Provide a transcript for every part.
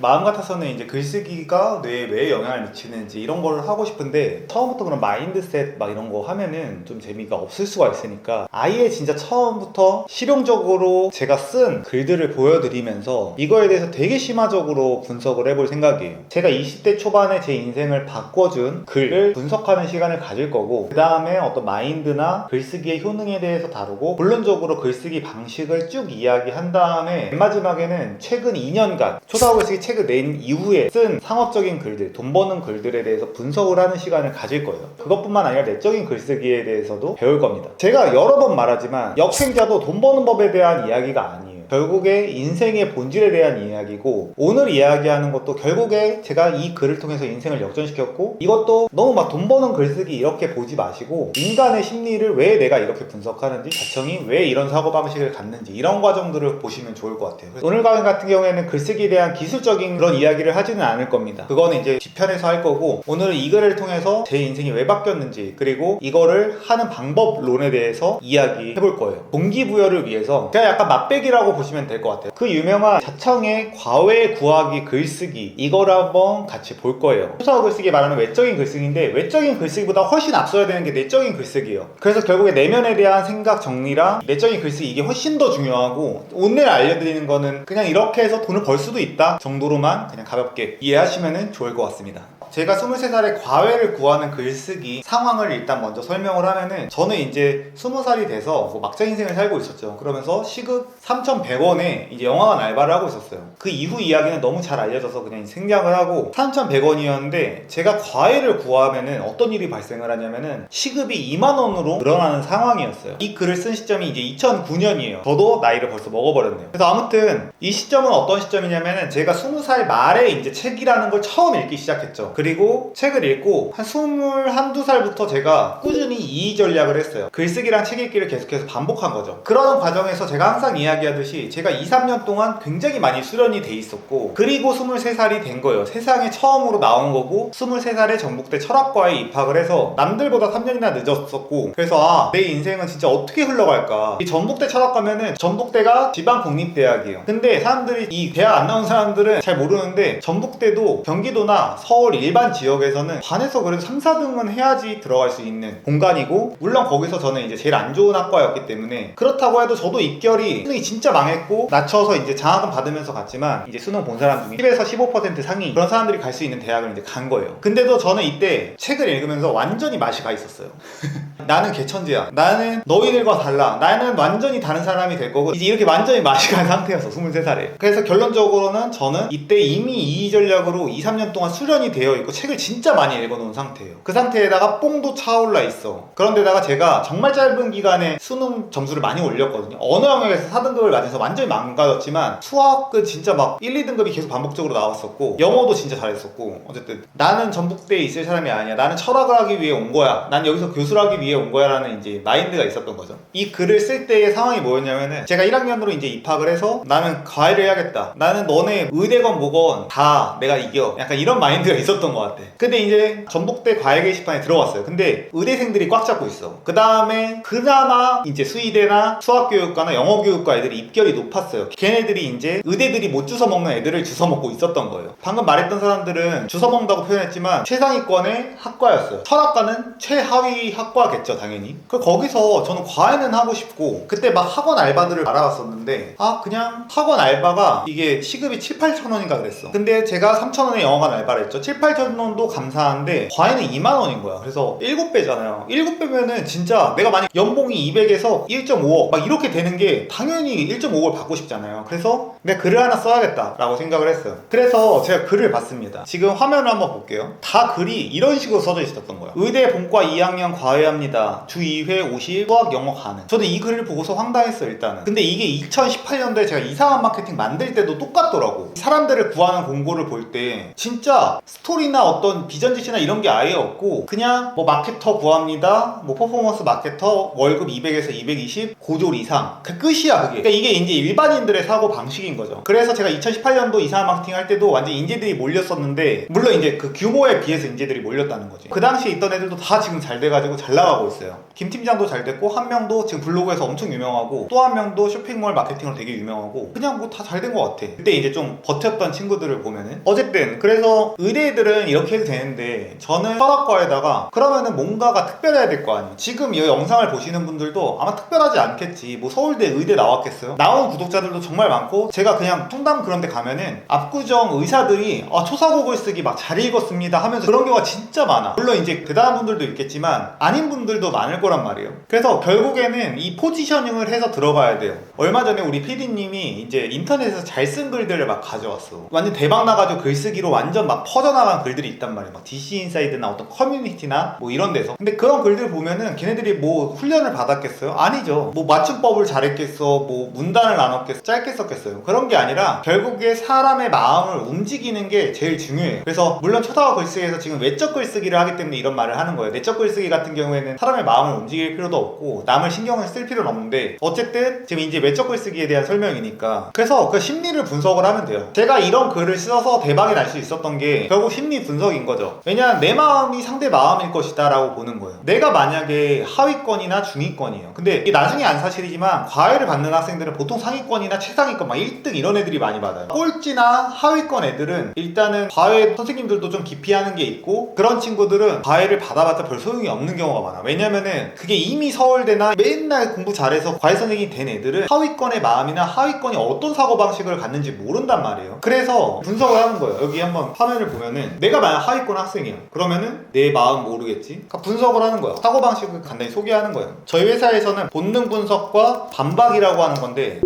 마음 같아서는 이제 글쓰기가 뇌에 왜 영향을 미치는지 이런 걸 하고 싶은데 처음부터 그런 마인드셋 막 이런 거 하면은 좀 재미가 없을 수가 있으니까 아예 진짜 처음부터 실용적으로 제가 쓴 글들을 보여드리면서 이거에 대해서 되게 심화적으로 분석을 해볼 생각이에요. 제가 20대 초반에 제 인생을 바꿔준 글을 분석하는 시간을 가질 거고 그 다음에 어떤 마인드나 글쓰기의 효능에 대해서 다루고 본론적으로 글쓰기 방식을 쭉 이야기한 다음에 맨 마지막에는 최근 2년간 초사고 글쓰기 책을 낸 이후에 쓴 상업적인 글들, 돈 버는 글들에 대해서 분석을 하는 시간을 가질 거예요. 그것뿐만 아니라 내적인 글쓰기에 대해서도 배울 겁니다. 제가 여러 번 말하지만 역행자도 돈 버는 법에 대한 이야기가 아니에요. 결국에 인생의 본질에 대한 이야기고 오늘 이야기하는 것도 결국에 제가 이 글을 통해서 인생을 역전시켰고 이것도 너무 막 돈 버는 글쓰기 이렇게 보지 마시고 인간의 심리를 왜 내가 이렇게 분석하는지 자청이 왜 이런 사고방식을 갖는지 이런 과정들을 보시면 좋을 것 같아요. 오늘 강의 같은 경우에는 글쓰기에 대한 기술적인 그런 이야기를 하지는 않을 겁니다. 그거는 이제 뒤편에서 할 거고 오늘은 이 글을 통해서 제 인생이 왜 바뀌었는지 그리고 이거를 하는 방법론에 대해서 이야기해 볼 거예요. 동기부여를 위해서 그냥 약간 맛배기라고 보시면 될 것 같아요. 그 유명한 자청의 과외 구하기 글쓰기 이거를 한번 같이 볼 거예요. 초사어 글쓰기 말하는 외적인 글쓰기인데 외적인 글쓰기보다 훨씬 앞서야 되는 게 내적인 글쓰기예요. 그래서 결국에 내면에 대한 생각 정리랑 내적인 글쓰기 이게 훨씬 더 중요하고 오늘 알려드리는 거는 그냥 이렇게 해서 돈을 벌 수도 있다 정도로만 그냥 가볍게 이해하시면 좋을 것 같습니다 제가 23살에 과외를 구하는 글쓰기 상황을 일단 먼저 설명을 하면은 저는 이제 20살이 돼서 뭐 막장 인생을 살고 있었죠. 그러면서 시급 3,100원에 이제 영화관 알바를 하고 있었어요. 그 이후 이야기는 너무 잘 알려져서 그냥 생략을 하고 3,100원이었는데 제가 과외를 구하면은 어떤 일이 발생을 하냐면은 시급이 2만 원으로 늘어나는 상황이었어요. 이 글을 쓴 시점이 이제 2009년이에요. 저도 나이를 벌써 먹어버렸네요. 그래서 아무튼 이 시점은 어떤 시점이냐면은 제가 20살 말에 이제 책이라는 걸 처음 읽기 시작했죠. 그리고 책을 읽고 한 21, 2살부터 제가 꾸준히 이의 전략을 했어요. 글쓰기랑 책 읽기를 계속해서 반복한 거죠. 그러는 과정에서 제가 항상 이야기하듯이 제가 2, 3년 동안 굉장히 많이 수련이 돼 있었고 그리고 23살이 된 거예요. 세상에 처음으로 나온 거고 23살에 전북대 철학과에 입학을 해서 남들보다 3년이나 늦었었고 그래서 아, 내 인생은 진짜 어떻게 흘러갈까 이 전북대 철학과면은 전북대가 지방 공립대학이에요. 근데 사람들이 이 대학 안 나온 사람들은 잘 모르는데 전북대도 경기도나 서울 일반 지역에서는 반에서 그래도 3, 4등은 해야지 들어갈 수 있는 공간이고 물론 거기서 저는 이제 제일 안 좋은 학과였기 때문에 그렇다고 해도 저도 입결이 수능이 진짜 망했고 낮춰서 이제 장학금 받으면서 갔지만 이제 수능 본 사람 중에 10에서 15% 상위 그런 사람들이 갈 수 있는 대학을 이제 간 거예요. 근데도 저는 이때 책을 읽으면서 완전히 맛이 가 있었어요. 나는 개천재야. 나는 너희들과 달라. 나는 완전히 다른 사람이 될 거고 이제 이렇게 완전히 맛이 간 상태였어. 23살에. 그래서 결론적으로는 저는 이때 이미 이의 전략으로 2, 3년 동안 수련이 되어 있고 책을 진짜 많이 읽어놓은 상태예요. 그 상태에다가 뽕도 차올라 있어. 그런데다가 제가 정말 짧은 기간에 수능 점수를 많이 올렸거든요. 언어 영역에서 4등급을 맞아서 완전히 망가졌지만 수학은 진짜 막 1, 2등급이 계속 반복적으로 나왔었고 영어도 진짜 잘했었고 어쨌든 나는 전북대에 있을 사람이 아니야. 나는 철학을 하기 위해 온 거야. 난 여기서 교수를 하기 위해 온 거야라는 이제 마인드가 있었던 거죠. 이 글을 쓸 때의 상황이 뭐였냐면은 제가 1학년으로 이제 입학을 해서 나는 과외를 해야겠다. 나는 너네 의대건 뭐건 다 내가 이겨. 약간 이런 마인드가 있었던 것 같아. 근데 이제 전북대 과외 게시판에 들어갔어요. 근데 의대생들이 꽉 잡고 있어. 그 다음에 그나마 이제 수의대나 수학교육과나 영어교육과 애들이 입결이 높았어요. 걔네들이 이제 의대들이 못 주워 먹는 애들을 주워 먹고 있었던 거예요. 방금 말했던 사람들은 주워 먹는다고 표현했지만 최상위권의 학과였어요. 철학과는 최하위 학과겠죠, 당연히. 그 거기서 저는 과외는 하고 싶고 그때 막 학원 알바들을 알아봤었는데 아 그냥 학원 알바가 이게 시급이 7, 8천 원인가 그랬어. 근데 제가 3천 원에 영어관 알바를 했죠. 7, 8천 원도 감사한데 과외는 2만 원인 거야. 그래서 7배잖아요. 7배면은 진짜 내가 만약 연봉이 200에서 1.5억 막 이렇게 되는 게 당연히 1.5억을 받고 싶잖아요. 그래서 내가 글을 하나 써야겠다 라고 생각을 했어요. 그래서 제가 글을 봤습니다. 지금 화면을 한번 볼게요. 다 글이 이런 식으로 써져 있었던 거예요. 의대 본과 2학년 과외합니다. 주 2회 50 수학 영어 가능. 저는 이 글을 보고서 황당했어요, 일단은. 근데 이게 2018년도에 제가 이상한 마케팅 만들 때도 똑같더라고. 사람들을 구하는 공고를 볼 때 진짜 스토리나 어떤 비전 지시나 이런 게 아예 없고 그냥 뭐 마케터 구합니다. 뭐 퍼포먼스 마케터 월급 200에서 220 고졸 이상. 그 끝이야, 그게. 그러니까 이게 이제 일반인들의 사고 방식인 거죠. 그래서 제가 2018년도 이상한 마케팅 할 때도 완전 인재들이 몰렸었는데 물론 이제 그 규모에 비해서 인재들이 몰렸다는 거지. 그 당시에 있던 애들도 다 지금 잘 돼가지고 잘 나가고 있어요. 김 팀장도 잘 됐고 한 명도 지금 블로그에서 엄청 유명하고 또 한 명도 쇼핑몰 마케팅으로 되게 유명하고 그냥 뭐 다 잘 된 것 같아. 그때 이제 좀 버텼던 친구들을 보면은 어쨌든 그래서 의대들은 이렇게 해도 되는데 저는 철학과에다가 그러면은 뭔가가 특별해야 될 거 아니에요. 지금 이 영상을 보시는 분들도 아마 특별하지 않겠지. 뭐 서울대 의대 나왔겠어요? 나오는 구독자들도 정말 많고 제가 그냥 청담 그런 데 가면은 압구정 의사들이 아, 초사국을 쓰기 막 잘 읽었습니다 하면서 그런 경우가 진짜 많아. 물론 이제 대단한 분들도 있겠지만 아닌 분들도 많을 거란 말이에요. 그래서 결국에는 이 포지셔닝을 해서 들어가야 돼요. 얼마 전에 우리 PD님이 이제 인터넷에서 잘 쓴 글들을 막 가져왔어. 완전 대박 나가지고 글쓰기로 완전 막 퍼져나간 글들이 있단 말이에요. 막 DC 인사이드나 어떤 커뮤니티나 뭐 이런 데서. 근데 그런 글들 보면은 걔네들이 뭐 훈련을 받았겠어요? 아니죠. 뭐 맞춤법을 잘했겠어. 뭐 문단을 나눴겠어. 짧게 썼겠어요. 그런 게 아니라 결국에 사람의 마음을 움직이는 게 제일 중요해요. 그래서 물론 초사화 글쓰기에서 지금 외적 글쓰기를 하기 때문에 이런 말을 하는 거예요. 내적 글쓰기 같은 경우에는 사람의 마음을 움직일 필요도 없고 남을 신경을 쓸 필요는 없는데 어쨌든 지금 이제 외적 글쓰기에 대한 설명이니까 그래서 그 심리를 분석을 하면 돼요. 제가 이런 글을 써서 대박이 날 수 있었던 게 결국 심리 분석인 거죠. 왜냐하면 내 마음이 상대 마음일 것이다 라고 보는 거예요. 내가 만약에 하위권이나 중위권이에요. 근데 이게 나중에 안 사실이지만 과외를 받는 학생들은 보통 상위권이나 최상위권 막 1등 이런 애들이 많이 받아요. 꼴찌나 하위권 애들은 일단은 과외 선생님들도 좀 기피하는 게 있고 그런 친구들은 과외를 받아봤자 별 소용이 없는 경우가 많아. 왜냐면은 그게 이미 서울대나 맨날 공부 잘해서 과외 선생님이 된 애들은 하위권의 마음이나 하위권이 어떤 사고방식을 갖는지 모른단 말이에요. 그래서 분석을 하는 거예요. 여기 한번 화면을 보면은 내가 만약 하위권 학생이야. 그러면은 내 마음 모르겠지? 그러니까 분석을 하는 거야. 사고방식을 간단히 소개하는 거예요. 저희 회사에서는 본능 분석과 반박이라고 하는 건데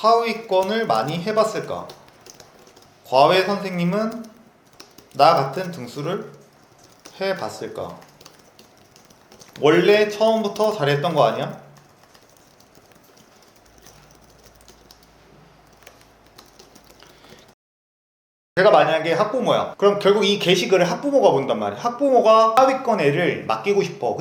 하위권을 많이 해봤을까 과외 선생님은 나 같은 등수를 해봤을까 원래 처음부터 잘했던 거 아니야? 제가 만약에 학부모야. 그럼 결국 이 게시글을 학부모가 본단 말이야. 학부모가 하위권 애를 맡기고 싶어.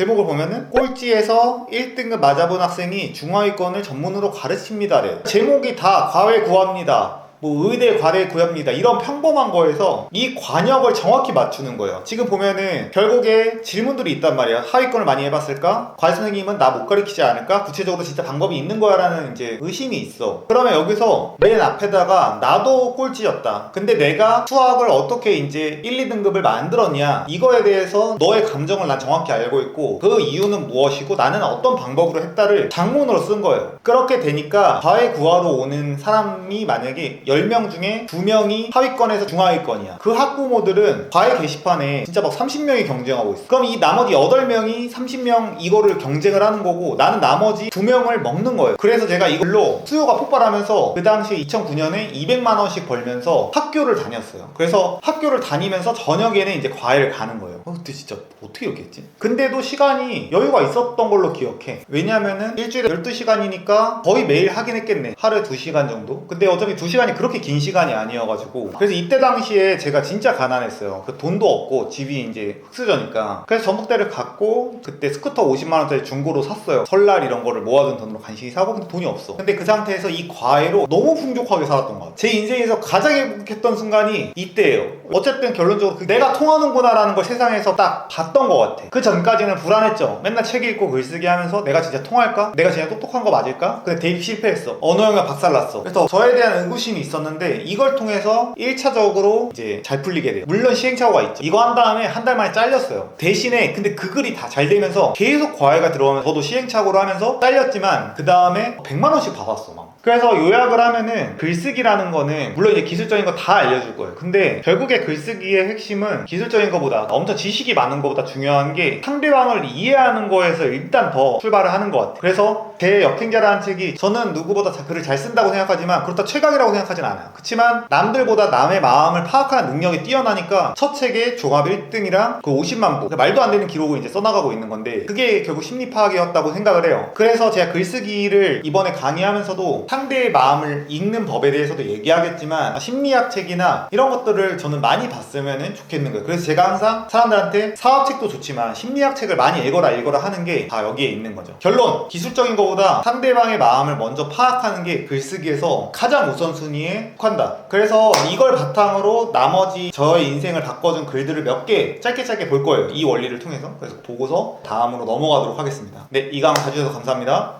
제목을 보면은 꼴찌에서 1등급 맞아본 학생이 중하위권을 전문으로 가르칩니다래. 제목이 다 과외 구합니다. 뭐 의대 과외 구합니다. 이런 평범한 거에서 이 관역을 정확히 맞추는 거예요. 지금 보면은 결국에 질문들이 있단 말이야. 하위권을 많이 해봤을까? 과외 선생님은 나 못 가르치지 않을까? 구체적으로 진짜 방법이 있는 거야라는 이제 의심이 있어. 그러면 여기서 맨 앞에다가 나도 꼴찌였다. 근데 내가 수학을 어떻게 이제 1, 2등급을 만들었냐? 이거에 대해서 너의 감정을 난 정확히 알고 있고 그 이유는 무엇이고 나는 어떤 방법으로 했다를 장문으로 쓴 거예요. 그렇게 되니까 과외 구하러 오는 사람이 만약에 10명 중에 2명이 하위권에서 중하위권이야. 그 학부모들은 과외 게시판에 진짜 막 30명이 경쟁하고 있어. 그럼 이 나머지 8명이 30명 이거를 경쟁을 하는 거고 나는 나머지 2명을 먹는 거예요. 그래서 제가 이걸로 수요가 폭발하면서 그 당시에 2009년에 200만 원씩 벌면서 학교를 다녔어요. 그래서 학교를 다니면서 저녁에는 이제 과외를 가는 거예요. 어, 그때 진짜 어떻게 이렇게 했지? 근데도 시간이 여유가 있었던 걸로 기억해. 왜냐면은 일주일에 12시간이니까 거의 매일 하긴 했겠네. 하루에 2시간 정도? 근데 어차피 2시간이 그렇게 긴 시간이 아니어가지고. 그래서 이때 당시에 제가 진짜 가난했어요. 그 돈도 없고 집이 이제 흑수저니까. 그래서 전북대를 갔고 그때 스쿠터 50만 원짜리 중고로 샀어요. 설날 이런 거를 모아둔 돈으로 간신히 사고 근데 돈이 없어. 근데 그 상태에서 이 과외로 너무 풍족하게 살았던 것 같아요. 제 인생에서 가장 행복했던 순간이 이때예요. 어쨌든 결론적으로 그 내가 통하는구나라는 걸 세상에서 딱 봤던 것 같아. 그 전까지는 불안했죠. 맨날 책 읽고 글쓰기 하면서 내가 진짜 통할까? 내가 진짜 똑똑한 거 맞을까? 근데 대입 실패했어. 언어 영역 박살났어. 그래서 저에 대한 의구심이 있 었는데 이걸 통해서 1차적으로 이제 잘 풀리게 돼요. 물론 시행착오가 있죠. 이거 한 다음에 한 달 만에 잘렸어요. 대신에 근데 그 글이 다 잘 되면서 계속 과외가 들어오면 저도 시행착오로 하면서 잘렸지만 그 다음에 100만 원씩 받았어 막. 그래서 요약을 하면은 글쓰기라는 거는 물론 이제 기술적인 거 다 알려줄 거예요. 근데 결국에 글쓰기의 핵심은 기술적인 것보다 엄청 지식이 많은 것보다 중요한 게 상대방을 이해하는 거에서 일단 더 출발을 하는 것 같아요. 그래서 제 역행자라는 책이 저는 누구보다 자- 글을 잘 쓴다고 생각하지만 그렇다 최강이라고 생각하진 않아요. 그렇지만 남들보다 남의 마음을 파악하는 능력이 뛰어나니까 첫 책에 종합 1등이랑 그 50만 부 말도 안 되는 기록을 이제 써나가고 있는 건데 그게 결국 심리 파악이었다고 생각을 해요. 그래서 제가 글쓰기를 이번에 강의하면서도 상대의 마음을 읽는 법에 대해서도 얘기하겠지만 심리학 책이나 이런 것들을 저는 많이 봤으면 좋겠는 거예요. 그래서 제가 항상 사람들한테 사업책도 좋지만 심리학 책을 많이 읽어라 읽어라 하는 게 다 여기에 있는 거죠. 결론 기술적인 것보다 상대방의 마음을 먼저 파악하는 게 글쓰기에서 가장 우선순위에 속한다. 그래서 이걸 바탕으로 나머지 저의 인생을 바꿔준 글들을 몇 개 짧게 짧게 볼 거예요. 이 원리를 통해서. 그래서 보고서 다음으로 넘어가도록 하겠습니다. 네, 이 강의 봐주셔서 감사합니다.